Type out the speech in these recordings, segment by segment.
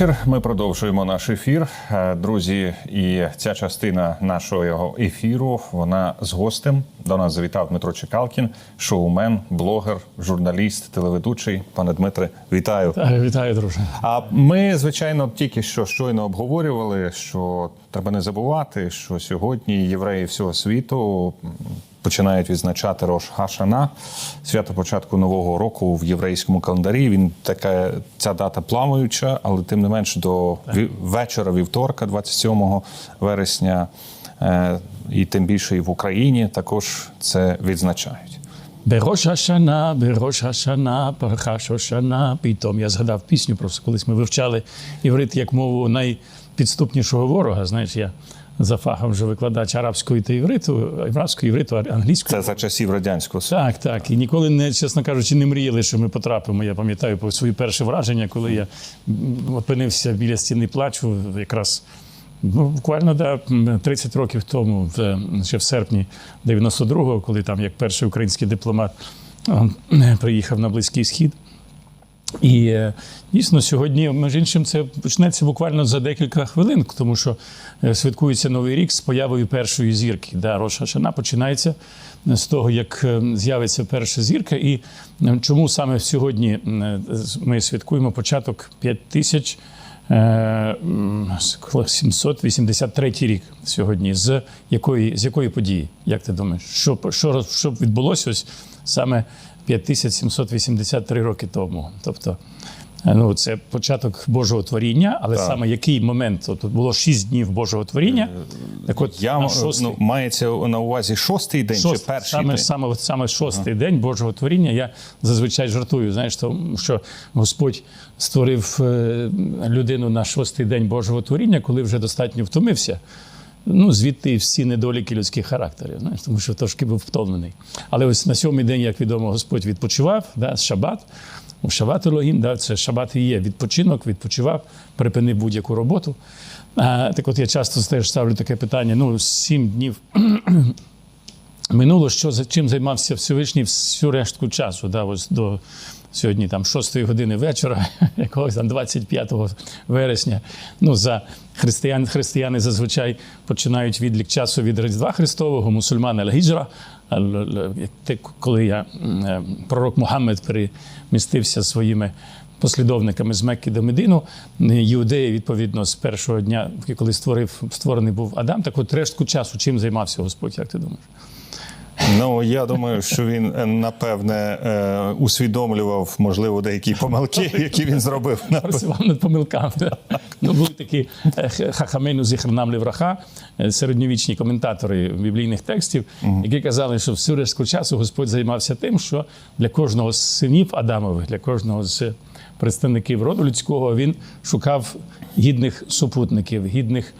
Вечір. Ми продовжуємо наш ефір, Е, друзі. І ця частина нашого ефіру вона з гостем. До нас завітав Дмитро Чекалкін, шоумен, блогер, журналіст, телеведучий. Пане Дмитре, вітаю. Так, вітаю, друже. А ми, звичайно, тільки що щойно обговорювали, що треба не забувати, що сьогодні євреї всього світу починають відзначати Рош Хашана, свято початку нового року в єврейському календарі. Він така ця дата плаваюча, але тим не менш до вечора вівторка, 27 вересня, е, і тим більше і в Україні також це відзначають. Берош Хашана, Берош Хашана, Пархаш Хашана. Пітом я згадав пісню, просто колись ми вивчали іврит як мову найпідступнішого ворога. Знаєш, я за фахом вже викладач арабської та івриту, арабської івриту, англійської. Це за часів радянського Союзу. Так, так. І ніколи не, чесно кажучи, не мріяли, що ми потрапимо. Я пам'ятаю по свої перші враження, коли я опинився біля стіни плачу, якраз ну, буквально да, м, 30 років тому, в, ще в серпні 92-го, коли там як перший український дипломат е, приїхав на Близький Схід. І е, дійсно сьогодні, між іншим, це почнеться буквально за декілька хвилин, тому що е, святкується новий рік з появою першої зірки. Да, Рош Хашана починається з того, як е, з'явиться перша зірка. І е, чому саме сьогодні е, ми святкуємо початок 5000 е, м, 783 рік сьогодні. З якої, з якої події? Як ти думаєш? Що, що, що відбулося ось саме 5783 роки тому? Тобто, е, ну, це початок Божого творіння, але Так. саме який момент? Тут було 6 днів Божого творіння. Так от, Я шостий. ну, мається на увазі шостий день чи перший саме, день? саме, саме шостий день Божого творіння. Я зазвичай жартую. Знаєш, тому що Господь створив е, людину на шостий день Божого творіння, коли вже достатньо втомився. Ну, звідти всі недоліки людських характерів, знаєш, тому що трошки був втомлений. Але ось на сьомий день, як відомо, Господь відпочивав, да, шабат. Шабат Елогім, да, це шабат і є відпочинок, відпочивав, припинив будь-яку роботу. А, так от я часто теж ставлю таке питання: ну, сім днів минуло, що чим займався Всевишній всю рештку часу, да, ось до сьогодні там 6 години вечора, якогось там 25 вересня. Ну, за християн, християни зазвичай починають відлік часу від Різдва Христового, мусульмани Аль-Гіджра. Коли я, е, пророк Мухаммед перемістився своїми послідовниками з Мекки до Медину, Іудеї, відповідно, з першого дня, коли створив, створений був Адам, так от рештку часу чим займався Господь, як ти думаєш? Ну я думаю, що він е, напевне е, усвідомлював, можливо, деякі помилки, які він зробив. працював над помилками. Ну, були такі е, хахамейну зіхрнам левраха, середньовічні коментатори біблійних текстів, які казали, що всю решту часу Господь займався тим, що для кожного з синів Адамових, для кожного з представників роду людського він шукав гідних супутників, гідних.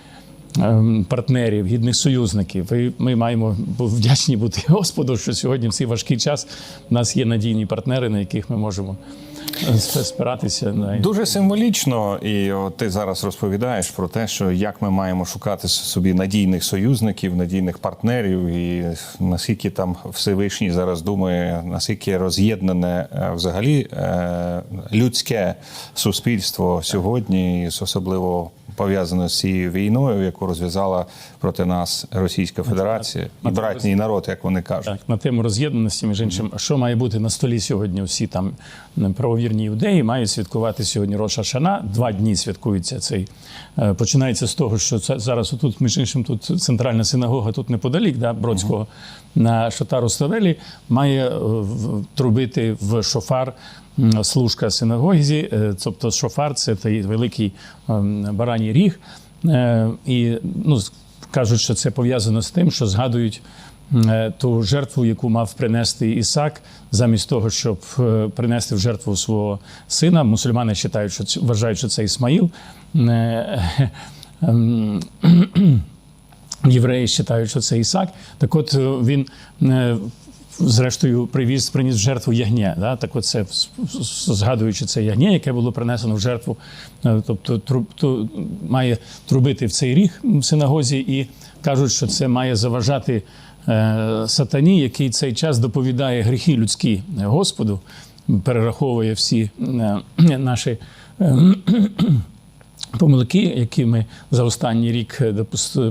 Ем, Партнерів, гідних союзників, і ми маємо вдячні бути Господу, що сьогодні в цей важкий час в нас є надійні партнери, на яких ми можемо спиратися. на- Дуже символічно, і от ти зараз розповідаєш про те, що як ми маємо шукати собі надійних союзників, надійних партнерів, і наскільки там Всевишній зараз думає, наскільки роз'єднане е, взагалі е, людське суспільство сьогодні, і особливо пов'язане з цією війною, яку розв'язала проти нас Російська Федерація і братній народ, як вони кажуть. Так, на тему роз'єднаності, між іншим, що має бути на столі сьогодні? Всі там м, правовірні іудеї мають святкувати сьогодні Роша Шана. Два дні святкується цей. Е, Починається з того, що це зараз отут, між іншим, тут центральна синагога, тут неподалік, да, Бродського, на Шотару Ставелі, має е, трубити в шофар. Служка синагозі, е, тобто шофар це той великий ем, бараній ріг. І ну, кажуть, що це пов'язано з тим, що згадують ту жертву, яку мав принести Ісак, замість того, щоб е, принести в жертву свого сина. Мусульмани вважають, що вважають, що це Ісмаїл. Е, ем, Євреї вважають, що це Ісак. Так от е, він. е, Зрештою, привіз, приніс в жертву ягня. Да? Так от це, згадуючи це ягня, яке було принесено в жертву, е, тобто труб, то, має трубити в цей ріг в синагозі, і кажуть, що це має заважати е, сатані, який цей час доповідає гріхи людські Господу. перераховує всі е, наші. е, Помилки, які ми за останній рік е,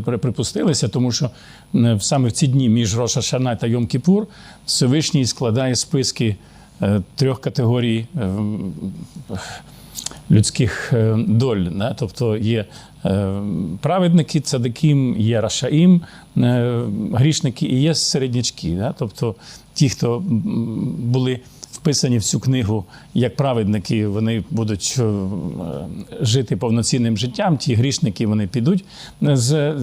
припустилися, тому що е, саме в ці дні між Роша Шана та Йом Кіпур Всевишній складає списки е, трьох категорій е, людських е, доль. Да? Тобто є е, праведники, цадиким, є рашаїм, е, грішники і є середнячки. Да? Тобто ті, хто були вписані в цю книгу як праведники, вони будуть жити повноцінним життям. Ті грішники вони підуть з,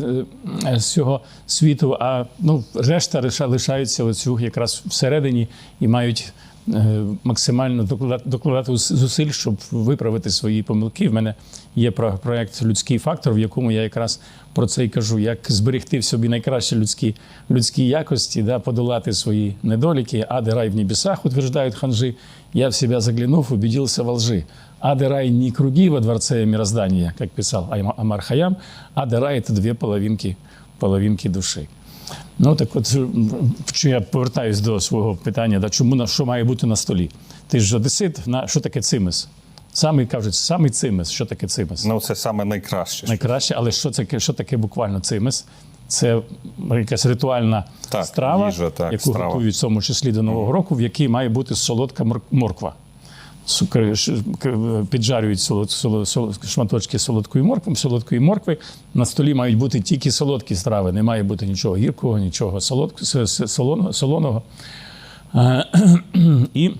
з цього світу. А ну, решта лишаються оцю якраз всередині і мають. Е, Максимально докладати, зусиль, щоб виправити свої помилки. В мене є про- проект Людський фактор, в якому я якраз про це і кажу: як зберегти в собі найкращі людські, людські якості, да, подолати свої недоліки. Аде рай в небесах, утверждають ханжи. Я в себя заглянув, убедился во лжи. Аде рай не круги во дворце мироздания, как писал Амар Хаям, аде рай – это две половинки, половинки душі. Ну так от що я повертаюсь до свого питання, да, чому на що має бути на столі? Ти ж одесит, на що таке цимес? Самий кажуть, самий цимес. Що таке цимес? Ну, це саме найкраще. Найкраще, але що це що таке буквально цимес? Це якась ритуальна Так, страва, їжа, так, яку страва. готують в цьому числі до Нового року, в якій має бути солодка мор- морква. Піджарюють солод, солод, солод, шматочки солодкої моркви, солодкої моркви. На столі мають бути тільки солодкі страви, не має бути нічого гіркого, нічого солодк, с- с- солоного. солоного. Е, І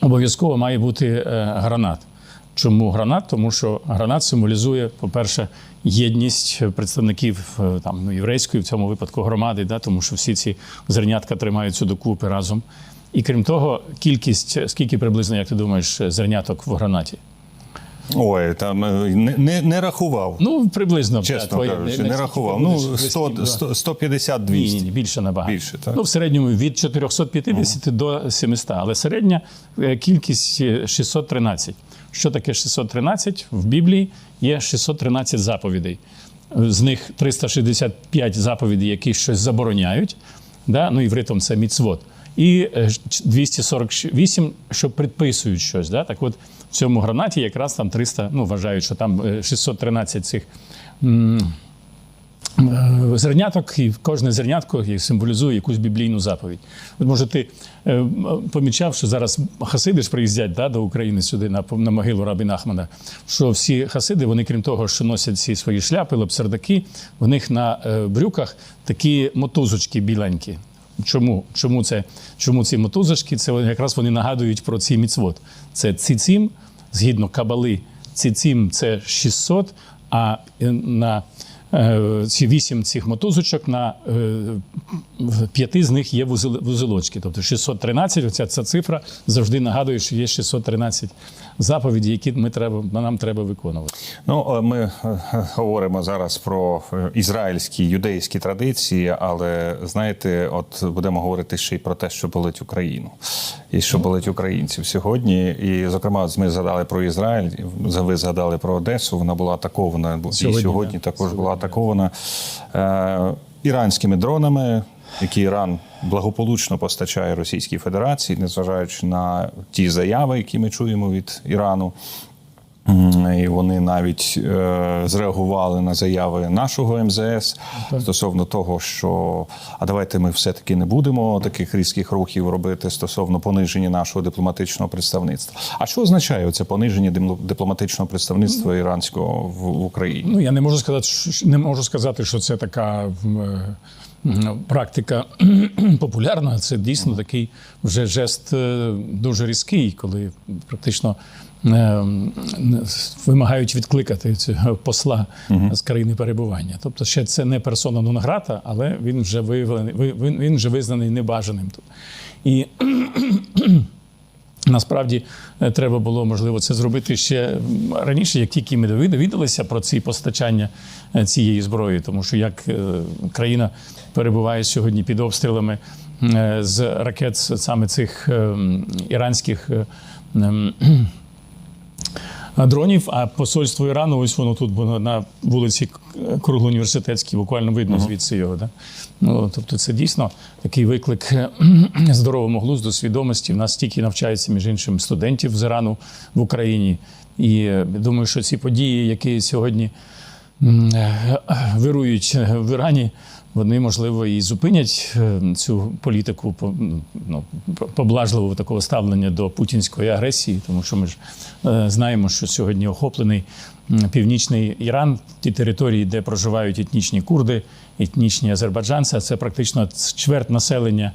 обов'язково має бути е, гранат. Чому гранат? Тому що гранат символізує, по-перше, єдність представників е, там, ну, єврейської, в цьому випадку громади, да, тому що всі ці зернятка тримаються докупи разом. І крім того, кількість, скільки приблизно, як ти думаєш, зерняток в гранаті? Ой, там е, не, не, не рахував. Ну, приблизно. Чесно твоє- кажучи, не- рахував. Ну, 100, 100, 150 Ні, 200 ні, ні, більше набагато. Більше, так? Ну, в середньому від 450 до 700, але середня е, кількість е, 613. Що таке 613? В Біблії є 613 заповідей. З них 365 заповідей, які щось забороняють. Да? Ну, івритом це міцвот. І е, 248, що предписують щось. Да? Так от в цьому гранаті якраз там 300, ну вважають, що там е, 613 цих м, е, зерняток, і кожне зернятко символізує якусь біблійну заповідь. От може ти е, помічав, що зараз хасиди ж приїздять да, до України сюди на, на могилу Рабіна Ахмада, що всі хасиди, вони крім того, що носять ці свої шляпи, лапсердаки, в них на е, брюках такі мотузочки біленькі. Чому? Чому, це, чому ці мотузочки? Це якраз вони нагадують про ці міцвод. Це цицім, згідно кабали, цицім це 600, а е, на ці вісім цих мотузочок на е, п'яти з них є вузел- вузелочки. Тобто 613, оця ця цифра завжди нагадує, що є 613 заповіді, які ми треба, нам треба виконувати. Ну, е, ми е, говоримо зараз про е, ізраїльські юдейські традиції, але знаєте, от будемо говорити ще й про те, що болить Україну, і що болить українців сьогодні. І, зокрема, ми згадали про Ізраїль, ви згадали про Одесу. Вона була атакована Сьогодні, і сьогодні також була атакована е, іранськими дронами. Які Іран благополучно постачає Російській Федерації, незважаючи на ті заяви, які ми чуємо від Ірану. І вони навіть е, зреагували на заяви нашого МЗС стосовно того, що а давайте ми все-таки не будемо таких різких рухів робити стосовно пониження нашого дипломатичного представництва. А що означає це пониження дипломатичного представництва іранського в, Україні? Ну я не можу сказати, що не можу сказати, що це така е, практика популярна. Це дійсно такий вже жест е, дуже різкий, коли практично вимагають відкликати цього посла з країни перебування. Тобто, ще це не персона нон грата, але він вже виявлений, він, він вже визнаний небажаним тут. І Насправді е, треба було можливо це зробити ще раніше, як тільки ми довідалися про ці постачання е, цієї зброї, тому що як е, країна перебуває сьогодні під обстрілами е, з ракет саме цих е, іранських. Е, дронів. А посольство Ірану, ось воно тут воно на вулиці Круглоуніверситетській, буквально видно звідси його. Да? Ну, тобто, це дійсно такий виклик е, здоровому глузду, свідомості. В нас стільки навчається, між іншим, студентів з Ірану в Україні. І е, думаю, що ці події, які сьогодні е, вирують в Ірані, вони можливо і зупинять е, цю політику по- ну, поблажливого такого ставлення до путінської агресії, тому що ми ж е, знаємо, що сьогодні охоплений північний Іран, ті території, де проживають етнічні курди, етнічні азербайджанці. Це практично чверть населення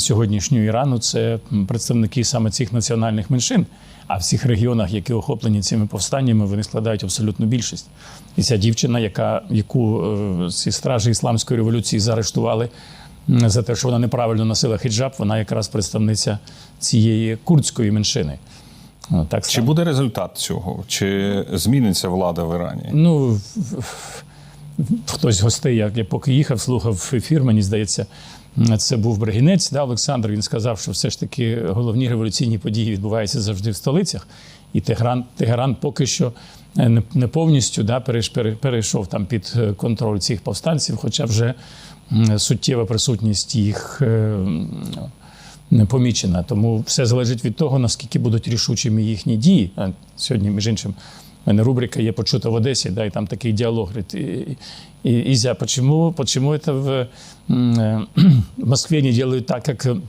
сьогоднішнього Ірану. Це представники саме цих національних меншин. А в цих регіонах, які охоплені цими повстаннями, вони складають абсолютну більшість. І ця дівчина, яка, яку е, ці стражі ісламської революції заарештували за те, що вона неправильно носила хіджаб, вона якраз представниця цієї курдської меншини. Так Чи буде результат цього? Чи зміниться влада в Ірані? Ну, хтось з гостей, як я поки їхав, слухав ефір, мені здається, це був Бригінець, да, Олександр. Він сказав, що все ж таки головні революційні події відбуваються завжди в столицях. І Тегеран, Тегеран поки що е, не, не повністю да, перейшов там під е, контроль цих повстанців, хоча вже суттєва присутність їх. е, не помічена. Тому все залежить від того, наскільки будуть рішучими їхні дії. Сьогодні, між іншим, в мене рубрика є почута в Одесі, да, і там такий діалог. Говорить, «І- і- Ізя, почему, почему это в, м, э, в Москве не делают так, как э,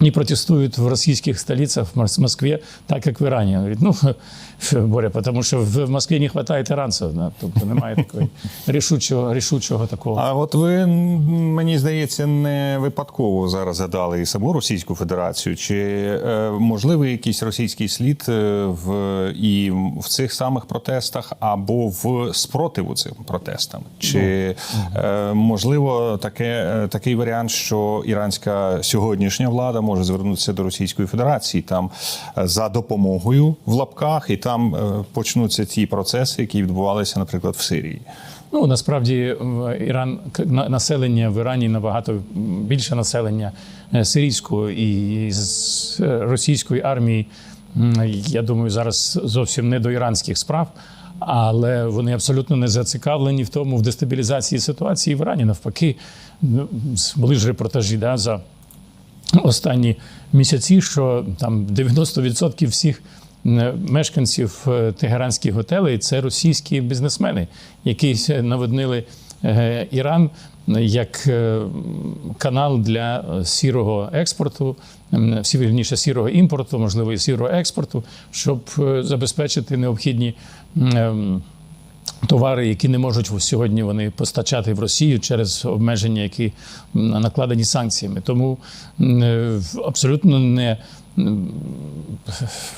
не протестуют в российских столицах, в Мос- Москве, так, как в Ирані. Он Говорит, ну, Боря, тому що в Москві не вистачає іранців. Да? Тобто немає такої рішучого, рішучого такого. А от ви мені здається, не випадково зараз згадали і саму Російську Федерацію. Чи е, можливий якийсь російський слід е, в і в цих самих протестах або в спротиву цим протестам? Чи е, можливо таке, е, такий варіант, що іранська сьогоднішня влада може звернутися до Російської Федерації там е, за допомогою в лапках, і там е, почнуться ті процеси, які відбувалися, наприклад, в Сирії? Ну насправді Іран населення в Ірані набагато більше населення е, сирійського і з е, російської армії. Я думаю, зараз зовсім не до іранських справ, але вони абсолютно не зацікавлені в тому в дестабілізації ситуації в Ірані. Навпаки, ну, були ж репортажі да, за останні місяці, що там 90% всіх мешканців е, тегеранських готелей це російські бізнесмени, які наводнили е, Іран як е, канал для сірого експорту, вірніше сірого імпорту, можливо, і сірого експорту, щоб забезпечити необхідні. Товари, які не можуть сьогодні вони постачати в Росію через обмеження, які накладені санкціями. Тому е, абсолютно не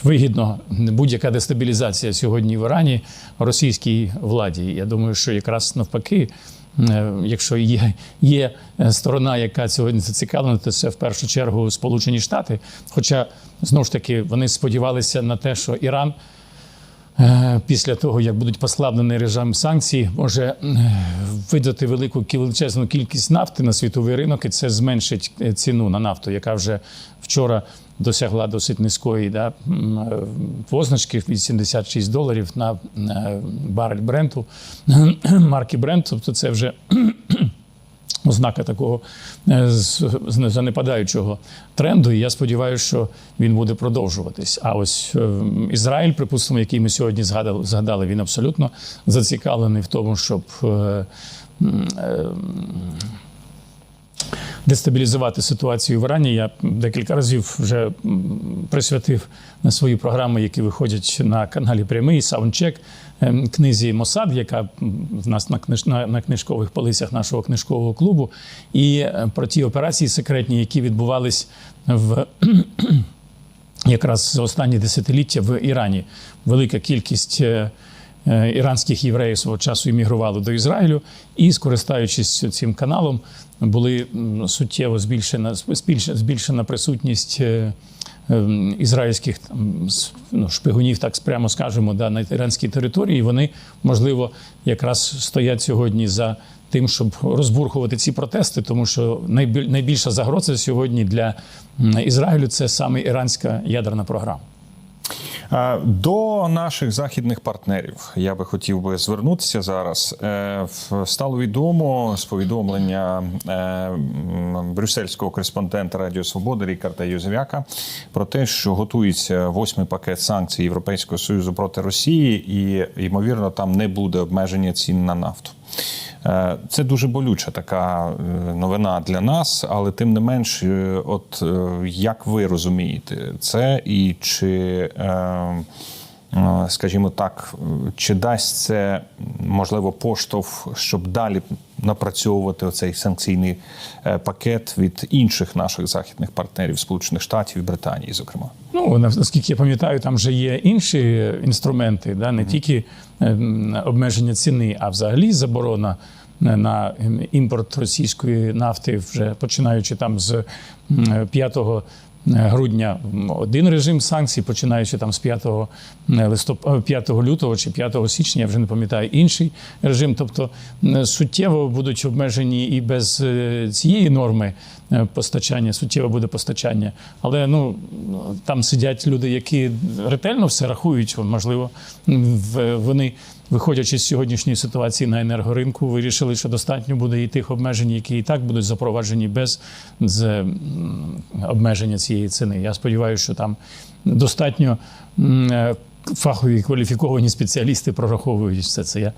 вигідно будь-яка дестабілізація сьогодні в Ірані російській владі. Я думаю, що якраз навпаки. е, Якщо є, є сторона, яка сьогодні зацікавлена, то це в першу чергу Сполучені Штати. Хоча знову ж таки вони сподівалися на те, що Іран після того, як будуть послаблений режим санкцій, може е, видати велику величезну кількість нафти на світовий ринок, і це зменшить е, ціну на нафту, яка вже вчора досягла досить низької да, е, позначки 86 доларів на е, барель бренту марки Брент. Тобто це вже ознака такого е, занепадаючого тренду. І я сподіваюся, що він буде продовжуватись. А ось е, Ізраїль, припустимо, який ми сьогодні згадали, він абсолютно зацікавлений в тому, щоб. е, Дестабілізувати ситуацію в Ірані. Я декілька разів вже присвятив на свої програми, які виходять на каналі Прямий Саундчек книзі Мосад, яка в нас на, книж... на, книжкових полицях нашого книжкового клубу, і е, про ті операції секретні, які відбувались в якраз за останні десятиліття в Ірані. Велика кількість е, е, іранських євреїв свого часу іммігрували до Ізраїлю, і, скористаючись цим каналом, були суттєво збільшена, збільшена присутність. Ем, Ізраїльських там, ну, шпигунів, так прямо скажемо, да, на іранській території, вони, можливо, якраз стоять сьогодні за тим, щоб розбурхувати ці протести, тому що найбіль- найбільша загроза сьогодні для Ізраїлю це саме іранська ядерна програма. До наших західних партнерів я би хотів би звернутися зараз. Е, Стало відомо з повідомлення е, брюссельського кореспондента Радіо Свобода Рікарда Юзевяка про те, що готується восьмий пакет санкцій Європейського союзу проти Росії, і ймовірно, там не буде обмеження цін на нафту. Е, Це дуже болюча така е, новина для нас, але тим не менш, е, от як ви розумієте це, і чи, скажімо так, е, чи дасть це можливо поштовх, щоб далі напрацьовувати оцей санкційний е, пакет від інших наших західних партнерів, Сполучених Штатів і Британії, зокрема? Ну, наскільки я пам'ятаю, там вже є інші інструменти, да, не тільки ем, обмеження ціни, а взагалі заборона на імпорт російської нафти, вже починаючи там з м, 5 грудня м, один режим санкцій, починаючи там з 5, листоп... 5 лютого чи 5 січня, я вже не пам'ятаю інший режим. Тобто суттєво будуть обмежені і без е, цієї норми е, постачання, суттєво буде постачання. Але ну там сидять люди, які ретельно все рахують. Можливо, вони, виходячи з сьогоднішньої ситуації на енергоринку, вирішили, що достатньо буде і тих обмежень, які і так будуть запроваджені без обмеження цієї ціни. Я сподіваюся, що там достатньо. Фахові кваліфіковані спеціалісти прораховують все це. Я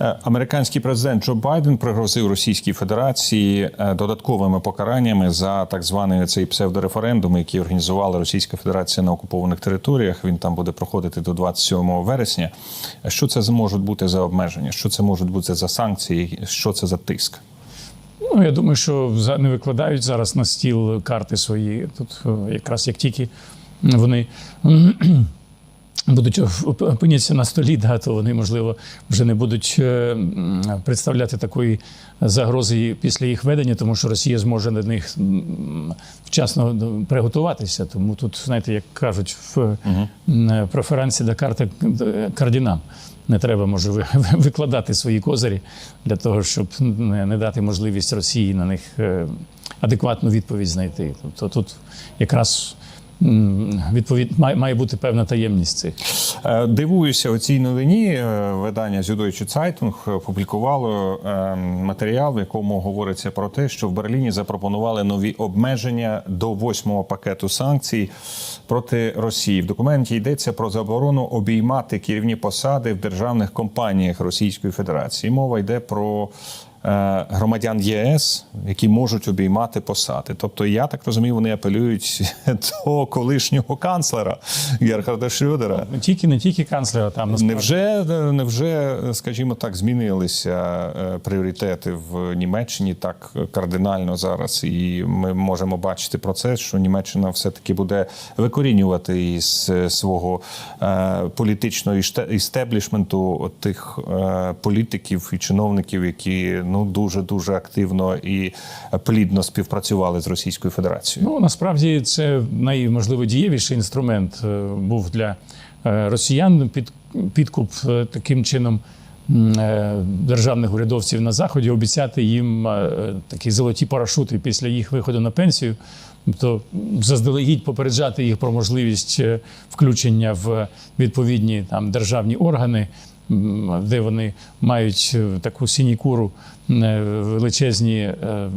Е, Американський президент Джо Байден пригрозив Російській Федерації е, додатковими покараннями за так званий цей псевдореферендум, який організувала Російська Федерація на окупованих територіях. Він там буде проходити до 27 вересня. Що це можуть бути за обмеження? Що це можуть бути за санкції? Що це за тиск? Ну, я думаю, що не викладають зараз на стіл карти свої. Тут е, якраз як тільки вони будуть оп- опиняться на столі, да, то вони, можливо, вже не будуть е, представляти такої загрози після їх ведення, тому що Росія зможе на них вчасно приготуватися. Тому тут, знаєте, як кажуть, в м, преферансі до карти кардінам. Не треба може викладати свої козирі для того, щоб не дати можливість Росії на них е, адекватну відповідь знайти. Тобто тут якраз відповідь має, має бути певна таємність цих. Е, Дивуюся у цій новині. Е, Видання Süddeutsche Zeitung опублікувало е, матеріал, в якому говориться про те, що в Берліні запропонували нові обмеження до восьмого пакету санкцій проти Росії. В документі йдеться про заборону обіймати керівні посади в державних компаніях Російської Федерації. Мова йде про громадян ЄС, які можуть обіймати посади. Тобто, я так розумію, вони апелюють до колишнього канцлера Герхарда Шрёдера. Не тільки не тільки канцлера, там насправді. Невже, невже, скажімо так, змінилися е, пріоритети в Німеччині так кардинально зараз? І ми можемо бачити процес, що Німеччина все-таки буде викорінювати із е, свого е, політичного істеблішменту тих е, політиків і чиновників, які ну дуже дуже активно і плідно співпрацювали з Російською Федерацією. Ну насправді це найможливо дієвіший інструмент е, був для е, росіян під підкуп е, таким чином. Державних урядовців на заході обіцяти їм такі золоті парашути після їх виходу на пенсію, тобто заздалегідь попереджати їх про можливість включення в відповідні там державні органи, де вони мають е, таку синікуру, е, величезні е,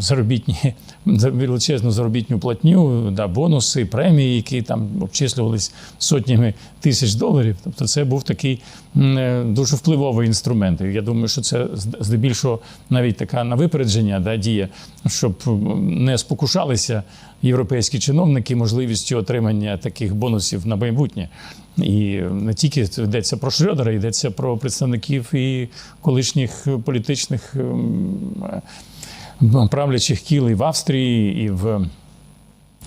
заробітні величезну заробітню платню, да, бонуси, премії, які там обчислювались сотнями тисяч доларів. Тобто, це був такий е, дуже впливовий інструмент. Я думаю, що це здебільшого навіть така на випередження да, дія, щоб не спокушалися європейські чиновники можливістю отримання таких бонусів на майбутнє. І не тільки йдеться про Шрёдера, йдеться про представників і колишніх політичних правлячих кіл і в Австрії, і в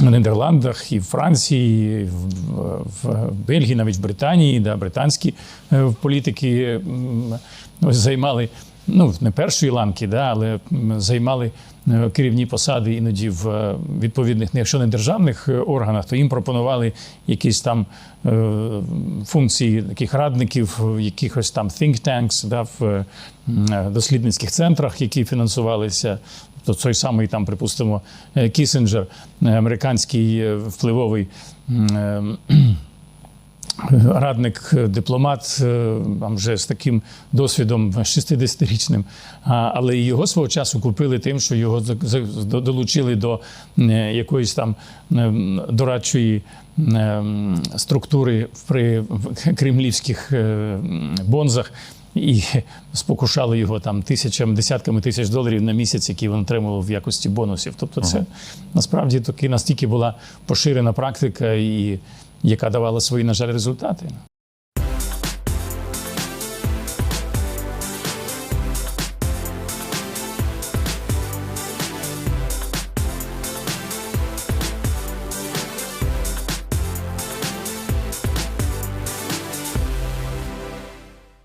Нідерландах, і в Франції, і в, Бельгії, навіть в Британії, да, британські е, політики займали ну, не першої ланки, да, але займали е, керівні посади іноді в е, відповідних, ну, якщо не державних е, органах, то їм пропонували якісь там функції таких радників, якихось там think tanks, да, в дослідницьких центрах, які фінансувалися. То той самий там, припустимо, Кісінджер, е, американський впливовий радник, е, дипломат, е, там вже з таким досвідом 60-річним. Але його свого часу купили тим, що його долучили до е, якоїсь там дорадчої структури при кремлівських бонзах. І спокушали його там тисячами, десятками тисяч доларів на місяць, які він отримував в якості бонусів. Тобто, це насправді таки настільки була поширена практика, і яка давала свої, на жаль, результати.